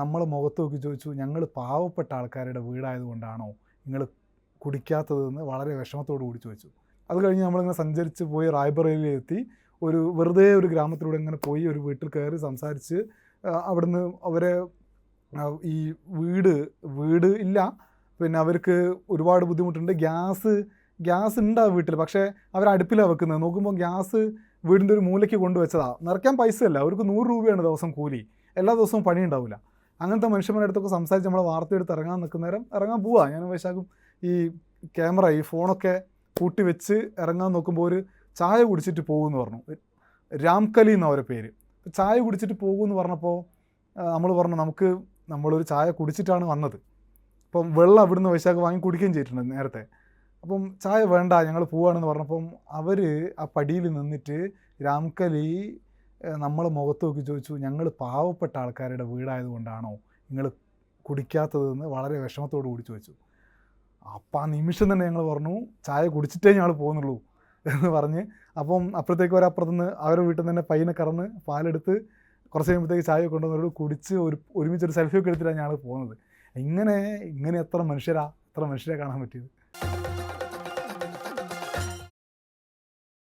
നമ്മൾ മുഖത്ത് നോക്കി ചോദിച്ചു ഞങ്ങൾ പാവപ്പെട്ട ആൾക്കാരുടെ വീടായതുകൊണ്ടാണോ നിങ്ങൾ കുടിക്കാത്തതെന്ന് വളരെ വിഷമത്തോടു കൂടി ചോദിച്ചു. അത് കഴിഞ്ഞ് നമ്മളിങ്ങനെ സഞ്ചരിച്ച് പോയി റായ്ബറയിലെത്തി ഒരു വെറുതെ ഒരു ഗ്രാമത്തിലൂടെ ഇങ്ങനെ പോയി ഒരു വീട്ടിൽ കയറി സംസാരിച്ച് അവിടുന്ന് അവരെ ഈ വീട് വീട് ഇല്ല. പിന്നെ അവർക്ക് ഒരുപാട് ബുദ്ധിമുട്ടുണ്ട്. ഗ്യാസ് ഗ്യാസ് ഉണ്ട് ആ വീട്ടിൽ പക്ഷേ അവർ വെക്കുന്നത്. നോക്കുമ്പോൾ ഗ്യാസ് വീടിന്റെ ഒരു മൂലയ്ക്ക് കൊണ്ടുവച്ചതാണ് നിറയ്ക്കാൻ പൈസ അല്ല അവർക്ക് നൂറ് രൂപയാണ് ദിവസം കൂലി. എല്ലാ ദിവസവും പണി ഉണ്ടാവില്ല അങ്ങനത്തെ മനുഷ്യന്മാരുടെ അടുത്തൊക്കെ സംസാരിച്ച് നമ്മളെ വാർത്ത എടുത്ത് ഇറങ്ങാൻ നിൽക്കുന്ന നേരം ഇറങ്ങാൻ പോവാ. ഞാൻ വൈശാഖും ഈ ക്യാമറ ഈ ഫോണൊക്കെ കൂട്ടി വെച്ച് ഇറങ്ങാൻ നോക്കുമ്പോൾ ഒരു ചായ കുടിച്ചിട്ട് പോകുമെന്ന് പറഞ്ഞു. രാംകലി എന്ന പേര്. ചായ കുടിച്ചിട്ട് പോകുമെന്ന് പറഞ്ഞപ്പോൾ നമ്മൾ പറഞ്ഞു നമുക്ക് നമ്മളൊരു ചായ കുടിച്ചിട്ടാണ് വന്നത്. അപ്പം വെള്ളം അവിടുന്ന് വൈശാഖ് വാങ്ങി കുടിക്കുകയും ചെയ്തിട്ടുണ്ട് നേരത്തെ. അപ്പം ചായ വേണ്ട ഞങ്ങൾ പോവാണെന്ന് പറഞ്ഞപ്പം അവർ ആ പടിയിൽ നിന്നിട്ട് രാംകലി നമ്മളെ മുഖത്ത് നോക്കി ചോദിച്ചു ഞങ്ങൾ പാവപ്പെട്ട ആൾക്കാരുടെ വീടായതുകൊണ്ടാണോ നിങ്ങൾ കുടിക്കാത്തതെന്ന് വളരെ വിഷമത്തോടു കൂടി ചോദിച്ചു. അപ്പം ആ നിമിഷം തന്നെ ഞങ്ങൾ പറഞ്ഞു ചായ കുടിച്ചിട്ടേ ഞങ്ങൾ പോകുന്നുള്ളൂ എന്ന് പറഞ്ഞ്. അപ്പം അപ്പുറത്തേക്ക് ഒരപ്പുറത്തുനിന്ന് അവരുടെ വീട്ടിൽ നിന്ന് തന്നെ പയ്യനെ കറന്ന് പാലെടുത്ത് കുറച്ച് കഴിയുമ്പോഴത്തേക്ക് ചായ കൊണ്ടുവന്നവരോട് കുടിച്ച് ഒരു ഒരുമിച്ചൊരു സെൽഫി ഒക്കെ എടുത്തിട്ടാണ് ഞങ്ങൾ പോകുന്നത്. ഇങ്ങനെ ഇങ്ങനെ എത്ര മനുഷ്യരാ എത്ര മനുഷ്യരെ കാണാൻ പറ്റിയത്?